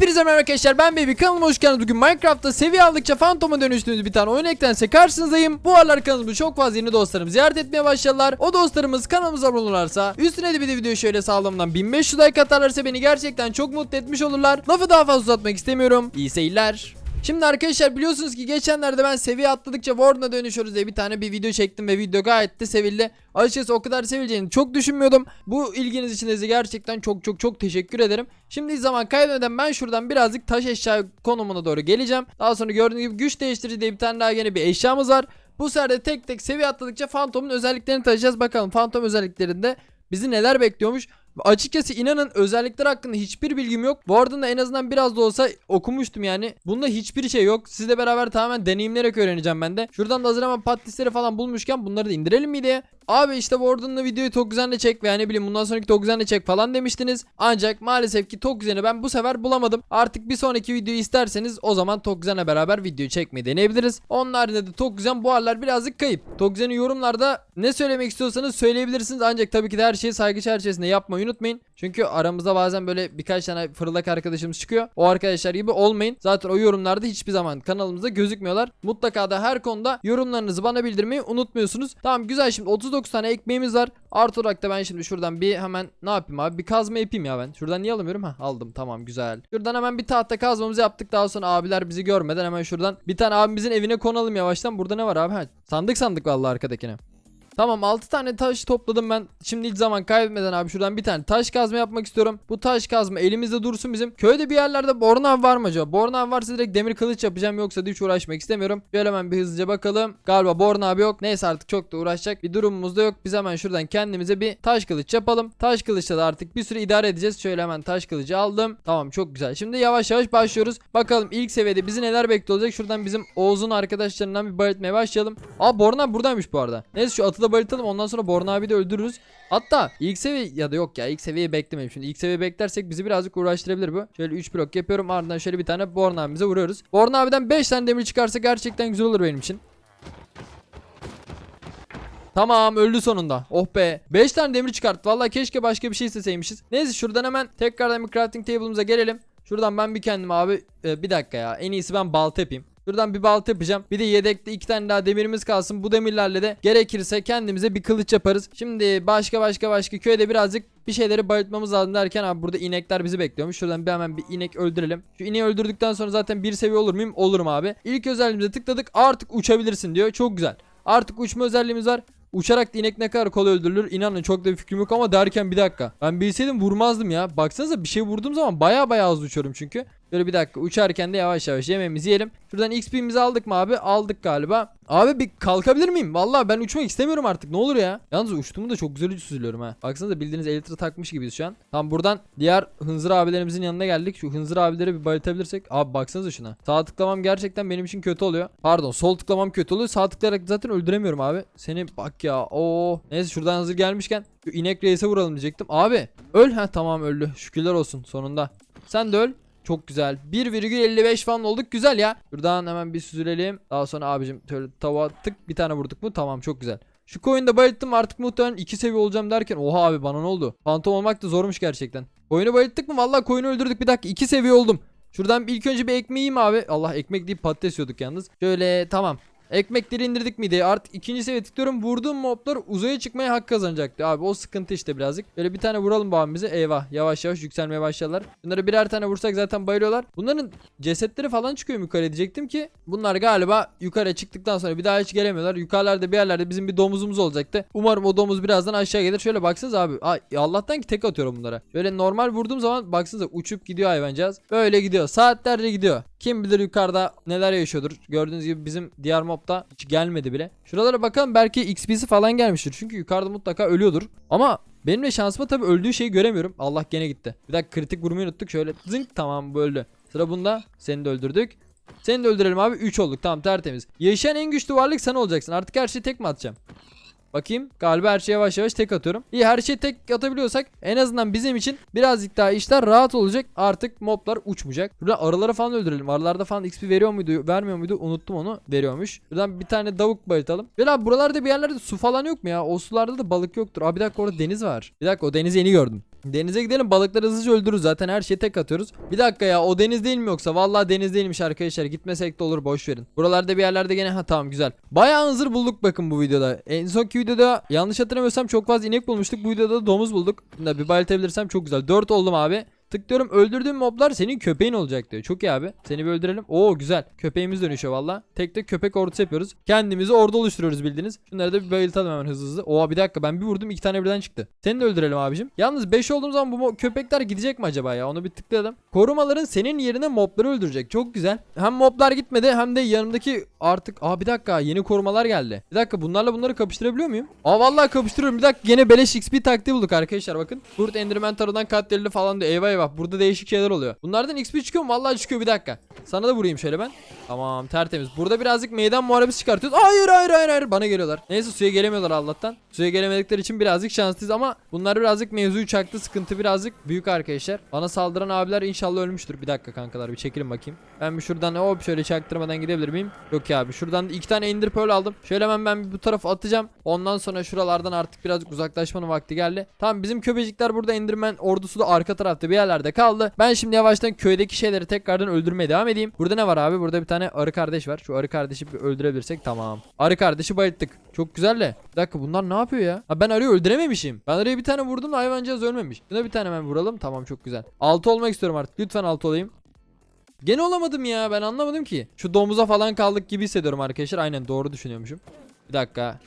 Hepinize merhaba arkadaşlar ben Baby kanalıma hoş geldiniz. Bugün Minecraft'ta seviye aldıkça Phantom'a dönüştüğünüz bir tane oyun eklense karşınızdayım. Bu aralar kanalımı çok fazla yeni dostlarım ziyaret etmeye başladılar. O dostlarımız kanalımıza abone olurlarsa üstüne de bir de video şöyle sağlamdan 1500 like atarlarsa beni gerçekten çok mutlu etmiş olurlar. Lafı daha fazla uzatmak istemiyorum. İyi seyirler. Şimdi arkadaşlar biliyorsunuz ki geçenlerde ben seviye atladıkça Warden'a dönüşüyoruz diye bir tane bir video çektim ve video gayet de sevildi. Açıkçası o kadar sevileceğini çok düşünmüyordum. Bu ilginiz için size gerçekten çok çok çok teşekkür ederim. Şimdi zaman kaybetmeden ben şuradan birazcık taş eşya konumuna doğru geleceğim. Daha sonra gördüğünüz gibi güç değiştirici diye bir tane daha yeni bir eşyamız var. Bu sefer de tek tek seviye atladıkça Phantom'un özelliklerini taşıyacağız. Bakalım Phantom özelliklerinde bizi neler bekliyormuş. Açıkçası inanın özellikler hakkında hiçbir bilgim yok. Bu arada da en azından biraz da olsa okumuştum yani. Bunda hiçbir şey yok. Sizle beraber tamamen deneyimleyerek öğreneceğim ben de. Şuradan da hazır ama patisleri falan bulmuşken bunları da indirelim mi diye. Abi işte Warden'la videoyu Tokuzan'la çek veya ne bileyim bundan sonraki Tokuzan'la çek falan demiştiniz. Ancak maalesef ki Tokuzan'ı ben bu sefer bulamadım. Artık bir sonraki videoyu isterseniz o zaman Tokuzan'la beraber videoyu çekmeyi deneyebiliriz. Onun haricinde de Tokuzan bu aralar birazcık kayıp. Tokuzan'ı yorumlarda ne söylemek istiyorsanız söyleyebilirsiniz. Ancak tabii ki de her şeyi saygı çerçevesinde yapmayı unutmayın. Çünkü aramızda bazen böyle birkaç tane fırlak arkadaşımız çıkıyor. O arkadaşlar gibi olmayın. Zaten o yorumlarda hiçbir zaman kanalımızda gözükmüyorlar. Mutlaka da her konuda yorumlarınızı bana bildirmeyi unutmuyorsunuz. Tamam güzel şimdi 39 tane ekmeğimiz var. Artı olarak da ben şimdi şuradan bir hemen ne yapayım abi? Bir kazma yapayım ya ben. Şuradan niye alamıyorum? Ha aldım tamam güzel. Şuradan hemen bir tahta kazmamızı yaptık. Daha sonra abiler bizi görmeden hemen şuradan bir tane abimizin evine konalım yavaştan. Burada ne var abi? Ha, sandık sandık vallahi arkadakine. Tamam 6 tane taş topladım ben. Şimdi hiç zaman kaybetmeden abi şuradan bir tane taş kazma yapmak istiyorum. Bu taş kazma elimizde dursun bizim. Köyde bir yerlerde bornav var mı acaba? Bornav varsa direkt demir kılıç yapacağım yoksa hiç uğraşmak istemiyorum. Şöyle hemen bir hızlıca bakalım. Galiba bornav yok. Neyse artık çok da uğraşacak bir durumumuz da yok. Biz hemen şuradan kendimize bir taş kılıç yapalım. Taş kılıçla da artık bir süre idare edeceğiz. Şöyle hemen taş kılıcı aldım. Tamam çok güzel. Şimdi yavaş yavaş başlıyoruz. Bakalım ilk seviyede bizi neler bekliyor olacak. Şuradan bizim Oğuz'un arkadaşlarından bir bayıltmaya başlayalım. Aa Bornav buradaymış bu arada. Neyse şu atı da bayıltalım. Ondan sonra Born abi de öldürürüz. Hatta ilk seviye ya da yok ya ilk seviyeyi beklemeyin. Şimdi ilk seviye beklersek bizi birazcık uğraştırabilir bu. Şöyle 3 blok yapıyorum ardından şöyle bir tane Born abimize vuruyoruz. Born abiden 5 tane demir çıkarsa gerçekten güzel olur benim için. Tamam öldü sonunda. Oh be. 5 tane demir çıkarttı. Vallahi keşke başka bir şey isteseymişiz. Neyse şuradan hemen tekrardan bir crafting table'ımıza gelelim. Şuradan ben bir kendim abi e, bir dakika ya. En iyisi ben balta yapayım. Şuradan bir balta yapacağım. Bir de yedekte iki tane daha demirimiz kalsın. Bu demirlerle de gerekirse kendimize bir kılıç yaparız. Şimdi başka başka başka köyde birazcık bir şeyleri bayıltmamız lazım derken abi burada inekler bizi bekliyormuş. Şuradan bir hemen bir inek öldürelim. Şu ineği öldürdükten sonra zaten bir seviye olur muyum? Olurum abi. İlk özelliğimize tıkladık. Artık uçabilirsin diyor. Çok güzel. Artık uçma özelliğimiz var. Uçarak da inek ne kadar kolay öldürülür inanın çok da bir fikrim yok ama derken bir dakika. Ben bilseydim vurmazdım ya. Baksanıza bir şey vurduğum zaman baya baya hızlı uçuyorum çünkü. Böyle bir dakika uçarken de yavaş yavaş yemeğimizi yiyelim. Şuradan XP'mizi aldık mı abi? Aldık galiba. Abi bir kalkabilir miyim? Vallahi ben uçmak istemiyorum artık. Ne olur ya? Yalnız uçtuğumu da çok güzel süzülüyorum ha. Baksanıza bildiğiniz elitra takmış gibiyiz şu an. Tam buradan diğer hınzır abilerimizin yanına geldik. Şu hınzır abileri bir bayıltabilirsek. Abi baksanıza şuna. Sağ tıklamam gerçekten benim için kötü oluyor. Pardon sol tıklamam kötü oluyor. Sağ tıklayarak zaten öldüremiyorum abi. Seni bak ya. Oo. Neyse şuradan hazır gelmişken şu inek reise vuralım diyecektim. Abi öl. ha tamam öldü. Şükürler olsun sonunda. Sen de öl. Çok güzel. 1,55 falan olduk. Güzel ya. Buradan hemen bir süzülelim. Daha sonra abicim şöyle tava tık bir tane vurduk mu? Tamam çok güzel. Şu da bayılttım artık muhtemelen 2 seviye olacağım derken oha abi bana ne oldu? Fantom olmak da zormuş gerçekten. Koyunu bayılttık mı? Vallahi koyunu öldürdük. Bir dakika 2 seviye oldum. Şuradan ilk önce bir ekmeği yiyeyim abi. Allah ekmek deyip patates yiyorduk yalnız. Şöyle tamam. Ekmekleri indirdik miydi? Artık ikinci seviye tıklıyorum. Vurduğum moblar uzaya çıkmaya hak kazanacaktı. Abi o sıkıntı işte birazcık. Böyle bir tane vuralım bu abimize. Eyvah. Yavaş yavaş yükselmeye başladılar. Bunları birer tane vursak zaten bayılıyorlar. Bunların cesetleri falan çıkıyor yukarı diyecektim ki. Bunlar galiba yukarı çıktıktan sonra bir daha hiç gelemiyorlar. Yukarılarda bir yerlerde bizim bir domuzumuz olacaktı. Umarım o domuz birazdan aşağı gelir. Şöyle baksanız abi. Ay, Allah'tan ki tek atıyorum bunlara. Böyle normal vurduğum zaman baksanıza uçup gidiyor hayvancağız. Böyle gidiyor. Saatlerce gidiyor. Kim bilir yukarıda neler yaşıyordur. Gördüğünüz gibi bizim diğer mobda hiç gelmedi bile. Şuralara bakalım belki XP'si falan gelmiştir. Çünkü yukarıda mutlaka ölüyordur. Ama benim de şansıma tabii öldüğü şeyi göremiyorum. Allah gene gitti. Bir dakika kritik vurmayı unuttuk. Şöyle zınk tamam bu öldü. Sıra bunda. Seni de öldürdük. Seni de öldürelim abi. 3 olduk. Tamam tertemiz. Yaşayan en güçlü varlık sen olacaksın. Artık her şeyi tek mi atacağım? Bakayım. Galiba her şeye yavaş yavaş tek atıyorum. İyi her şeyi tek atabiliyorsak en azından bizim için birazcık daha işler rahat olacak. Artık moblar uçmayacak. Burada arıları falan öldürelim. Arılarda falan XP veriyor muydu vermiyor muydu unuttum onu. Veriyormuş. Buradan bir tane davuk bayıltalım. Ve abi buralarda bir yerlerde su falan yok mu ya? O sularda da balık yoktur. Abi bir dakika orada deniz var. Bir dakika o denizi yeni gördüm. Denize gidelim balıkları hızlıca öldürürüz zaten her şeyi tek atıyoruz. Bir dakika ya o deniz değil mi yoksa? Vallahi deniz değilmiş arkadaşlar gitmesek de olur boş verin. Buralarda bir yerlerde gene ha tamam güzel. Bayağı hızır bulduk bakın bu videoda. En sonki videoda yanlış hatırlamıyorsam çok fazla inek bulmuştuk. Bu videoda da domuz bulduk. Bunu da bir bayıltabilirsem çok güzel. 4 oldum abi. Tıklıyorum öldürdüğüm moblar senin köpeğin olacak diyor. Çok iyi abi. Seni bir öldürelim. Oo güzel. Köpeğimiz dönüşüyor valla. Tek tek köpek ordusu yapıyoruz. Kendimizi ordu oluşturuyoruz bildiğiniz. Şunları da bir bayıltalım hemen hızlı hızlı. Oo bir dakika ben bir vurdum iki tane birden çıktı. Seni de öldürelim abicim. Yalnız 5 olduğum zaman bu köpekler gidecek mi acaba ya? Onu bir tıklayalım. Korumaların senin yerine mobları öldürecek. Çok güzel. Hem moblar gitmedi hem de yanımdaki artık... Aa bir dakika yeni korumalar geldi. Bir dakika bunlarla bunları kapıştırabiliyor muyum? Aa vallahi kapıştırıyorum. Bir dakika gene beleş XP taktiği bulduk arkadaşlar bakın. Kurt Enderman tarafından katledildi falan diyor. Eyvah eyvah burada değişik şeyler oluyor. Bunlardan XP çıkıyor mu? Vallahi çıkıyor bir dakika. Sana da vurayım şöyle ben. Tamam tertemiz. Burada birazcık meydan muharebesi çıkartıyoruz. Hayır hayır hayır hayır. Bana geliyorlar. Neyse suya gelemiyorlar Allah'tan. Suya gelemedikleri için birazcık şanslıyız ama bunlar birazcık mevzuyu çaktı. Sıkıntı birazcık büyük arkadaşlar. Bana saldıran abiler inşallah ölmüştür. Bir dakika kankalar bir çekilin bakayım. Ben bir şuradan hop şöyle çaktırmadan gidebilir miyim? Yok ya abi. Şuradan iki tane Ender Pearl aldım. Şöyle hemen ben bu tarafa atacağım. Ondan sonra şuralardan artık birazcık uzaklaşmanın vakti geldi. Tamam bizim köpecikler burada Enderman ordusu da arka tarafta bir yerlerde kaldı. Ben şimdi yavaştan köydeki şeyleri tekrardan öldürmeye devam edeyim. Burada ne var abi? Burada bir tane arı kardeş var. Şu arı kardeşi bir öldürebilirsek tamam. Arı kardeşi bayılttık. Çok güzel de. Bir dakika bunlar ne yapıyor ya? Ha ben arıyı öldürememişim. Ben arıya bir tane vurdum da hayvancağız ölmemiş. Buna bir tane hemen vuralım. Tamam çok güzel. 6 olmak istiyorum artık. Lütfen 6 olayım. Gene olamadım ya. Ben anlamadım ki. Şu domuza falan kaldık gibi hissediyorum arkadaşlar. Aynen doğru düşünüyormuşum. Bir dakika.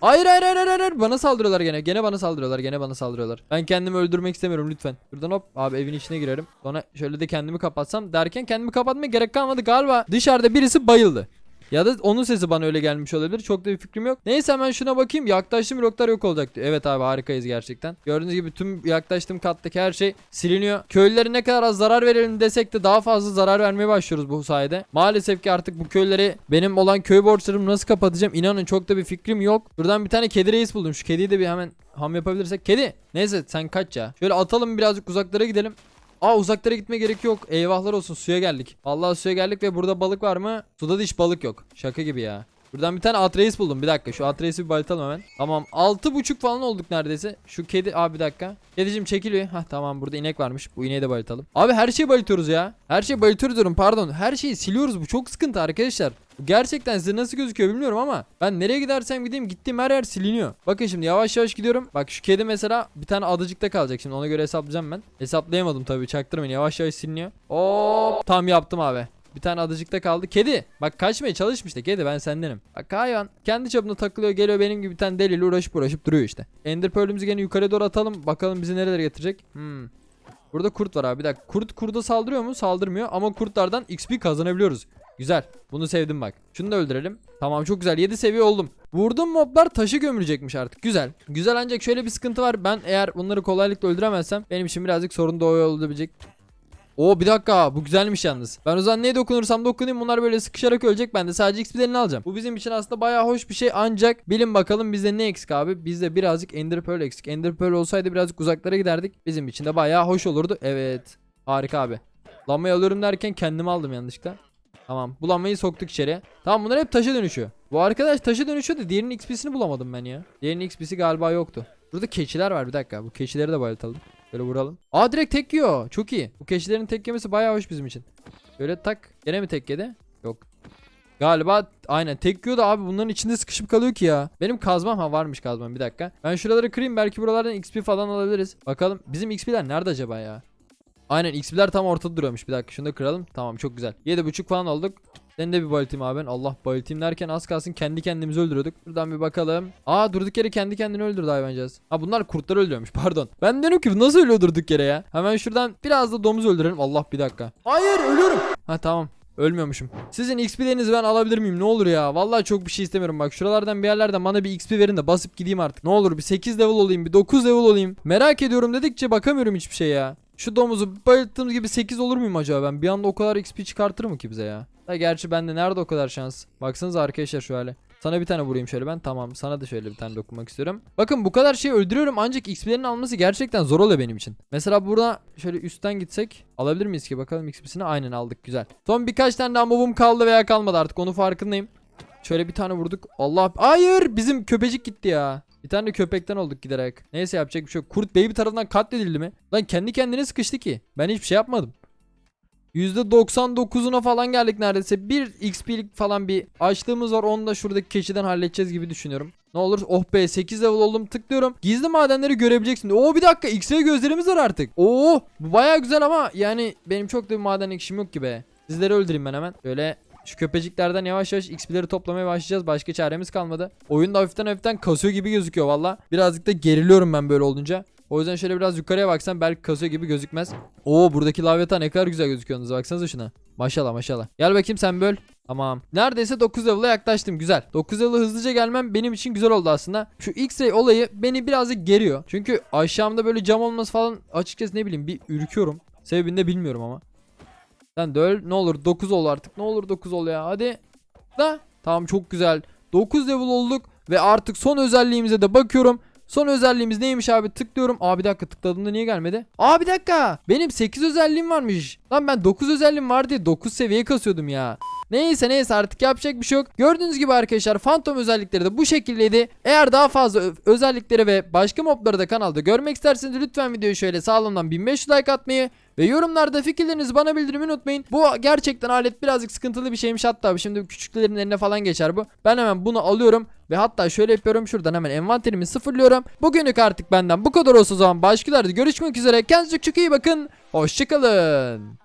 Hayır hayır hayır hayır. Bana saldırıyorlar gene. Gene bana saldırıyorlar. Gene bana saldırıyorlar. Ben kendimi öldürmek istemiyorum lütfen. Buradan hop abi evin içine girerim. Sonra şöyle de kendimi kapatsam derken kendimi kapatmaya gerek kalmadı. Galiba dışarıda birisi bayıldı. Ya da onun sesi bana öyle gelmiş olabilir. Çok da bir fikrim yok. Neyse hemen şuna bakayım. Yaklaştığım bloklar yok olacak. Evet abi harikayız gerçekten. Gördüğünüz gibi tüm yaklaştığım kattaki her şey siliniyor. Köylülere ne kadar az zarar verelim desek de daha fazla zarar vermeye başlıyoruz bu sayede. Maalesef ki artık bu köyleri benim olan köy borçlarımı nasıl kapatacağım inanın çok da bir fikrim yok. Buradan bir tane kedi reis buldum. Şu kediyi de bir hemen ham yapabilirsek. Kedi. Neyse sen kaç ya. Şöyle atalım birazcık uzaklara gidelim. Aa uzaklara gitme gerek yok. Eyvahlar olsun suya geldik. Vallahi suya geldik ve burada balık var mı? Suda da hiç balık yok. Şaka gibi ya. Buradan bir tane Atreus buldum. Bir dakika şu Atreus'u bir bayıltalım hemen. Tamam. Altı buçuk falan olduk neredeyse. Şu kedi abi bir dakika. Kedicim çekil bir. Hah tamam burada inek varmış. Bu ineği de bayıltalım. Abi her şeyi bayıltıyoruz ya. Her şeyi bayıltıyoruz diyorum pardon. Her şeyi siliyoruz. Bu çok sıkıntı arkadaşlar. Gerçekten size nasıl gözüküyor bilmiyorum ama ben nereye gidersem gideyim gittiğim her yer siliniyor. Bakın şimdi yavaş yavaş gidiyorum. Bak şu kedi mesela bir tane adacıkta kalacak şimdi ona göre hesaplayacağım ben. Hesaplayamadım tabii çaktırmayın yavaş yavaş siliniyor. Hop tam yaptım abi. Bir tane adacıkta kaldı. Kedi. Bak kaçmaya çalışmış işte. Kedi ben sendenim. Bak hayvan kendi çapında takılıyor geliyor benim gibi bir tane deliyle uğraşıp uğraşıp duruyor işte. Ender Pearl'ümüzü gene yukarı doğru atalım. Bakalım bizi nerelere getirecek. Hmm. Burada kurt var abi. Bir dakika. Kurt kurda saldırıyor mu? Saldırmıyor. Ama kurtlardan XP kazanabiliyoruz. Güzel. Bunu sevdim bak. Şunu da öldürelim. Tamam çok güzel. 7 seviye oldum. Vurdum moblar taşı gömülecekmiş artık. Güzel. Güzel ancak şöyle bir sıkıntı var. Ben eğer bunları kolaylıkla öldüremezsem benim için birazcık sorun doğuyor olabilecek. Oo bir dakika bu güzelmiş yalnız. Ben o zaman neye dokunursam dokunayım bunlar böyle sıkışarak ölecek. Ben de sadece XP'lerini alacağım. Bu bizim için aslında bayağı hoş bir şey ancak bilin bakalım bizde ne eksik abi. Bizde birazcık Ender Pearl eksik. Ender Pearl olsaydı birazcık uzaklara giderdik. Bizim için de bayağı hoş olurdu. Evet. Harika abi. Lambayı alıyorum derken kendimi aldım yanlışlıkla. Tamam. Bu lambayı soktuk içeriye. Tamam bunlar hep taşa dönüşüyor. Bu arkadaş taşa dönüşüyor da diğerinin XP'sini bulamadım ben ya. Diğerinin XP'si galiba yoktu. Burada keçiler var bir dakika. Bu keçileri de bayıltalım. Böyle vuralım. Aa direkt tek yiyor. Çok iyi. Bu keçilerin tek yemesi bayağı hoş bizim için. Böyle tak. Gene mi tek yedi? Yok. Galiba aynen tek yiyor da abi bunların içinde sıkışıp kalıyor ki ya. Benim kazmam ha varmış kazmam bir dakika. Ben şuraları kırayım belki buralardan XP falan alabiliriz. Bakalım bizim XP'ler nerede acaba ya? Aynen XP'ler tam ortada duruyormuş. Bir dakika şunu da kıralım. Tamam çok güzel. 7.5 falan olduk. Seni de bir bayıltayım abi ben. Allah bayıltayım derken az kalsın kendi kendimizi öldürüyorduk. Buradan bir bakalım. Aa durduk yere kendi kendini öldürdü hayvancağız. Ha bunlar kurtları öldürüyormuş pardon. Ben diyorum ki nasıl ölüyor durduk yere ya. Hemen şuradan biraz da domuz öldürelim. Allah bir dakika. Hayır ölüyorum. Ha tamam. Ölmüyormuşum. Sizin XP'lerinizi ben alabilir miyim? Ne olur ya. Vallahi çok bir şey istemiyorum. Bak şuralardan bir yerlerden bana bir XP verin de basıp gideyim artık. Ne olur bir 8 level olayım, bir 9 level olayım. Merak ediyorum dedikçe bakamıyorum hiçbir şey ya. Şu domuzu bayılttığımız gibi 8 olur muyum acaba ben? Bir anda o kadar XP çıkartır mı ki bize ya? Da gerçi bende nerede o kadar şans? Baksanıza arkadaşlar şu hale. Sana bir tane vurayım şöyle ben. Tamam sana da şöyle bir tane dokunmak istiyorum. Bakın bu kadar şey öldürüyorum ancak XP'lerin alması gerçekten zor oluyor benim için. Mesela burada şöyle üstten gitsek alabilir miyiz ki? Bakalım XP'sini aynen aldık güzel. Son birkaç tane daha mobum kaldı veya kalmadı artık onu farkındayım. Şöyle bir tane vurduk. Allah hayır bizim köpecik gitti ya. Bir tane köpekten olduk giderek. Neyse yapacak bir şey yok. Kurt Baby tarafından katledildi mi? Lan kendi kendine sıkıştı ki. Ben hiçbir şey yapmadım. %99'una falan geldik neredeyse. Bir XP'lik falan bir açlığımız var. Onu da şuradaki keçiden halledeceğiz gibi düşünüyorum. Ne olur oh be 8 level oldum tıklıyorum. Gizli madenleri görebileceksin. Oo bir dakika X-ray gözlerimiz var artık. Oo bu baya güzel ama yani benim çok da bir maden işim yok ki be. Sizleri öldüreyim ben hemen. Böyle şu köpeciklerden yavaş yavaş XP'leri toplamaya başlayacağız. Başka çaremiz kalmadı. Oyunda hafiften hafiften kasıyor gibi gözüküyor valla. Birazcık da geriliyorum ben böyle olunca. O yüzden şöyle biraz yukarıya baksam belki kasıyor gibi gözükmez. Oo buradaki laveta ne kadar güzel gözüküyorsunuz. Baksanıza şuna. Maşallah maşallah. Gel bakayım sen böl. Tamam. Neredeyse 9 level'a yaklaştım. Güzel. 9 level'a hızlıca gelmem benim için güzel oldu aslında. Şu X-ray olayı beni birazcık geriyor. Çünkü aşağımda böyle cam olması falan açıkçası ne bileyim bir ürküyorum. Sebebini de bilmiyorum ama. Sen de öl. Ne olur 9 ol artık. Ne olur 9 ol ya. Hadi. Da. Tamam çok güzel. 9 level olduk ve artık son özelliğimize de bakıyorum. Son özelliğimiz neymiş abi? Tıklıyorum. Aa bir dakika tıkladığımda niye gelmedi? Aa bir dakika. Benim 8 özelliğim varmış. Lan ben 9 özelliğim var diye 9 seviye kasıyordum ya. Neyse neyse artık yapacak bir şey yok. Gördüğünüz gibi arkadaşlar Phantom özellikleri de bu şekildeydi. Eğer daha fazla özellikleri ve başka mobları da kanalda görmek isterseniz lütfen videoyu şöyle sağlamdan 1500 like atmayı ve yorumlarda fikirlerinizi bana bildirmeyi unutmayın. Bu gerçekten alet birazcık sıkıntılı bir şeymiş hatta şimdi küçüklerin eline falan geçer bu. Ben hemen bunu alıyorum ve hatta şöyle yapıyorum şuradan hemen envanterimi sıfırlıyorum. Bugünlük artık benden bu kadar olsun o zaman başkalarda görüşmek üzere. Kendinize çok iyi bakın. Hoşçakalın.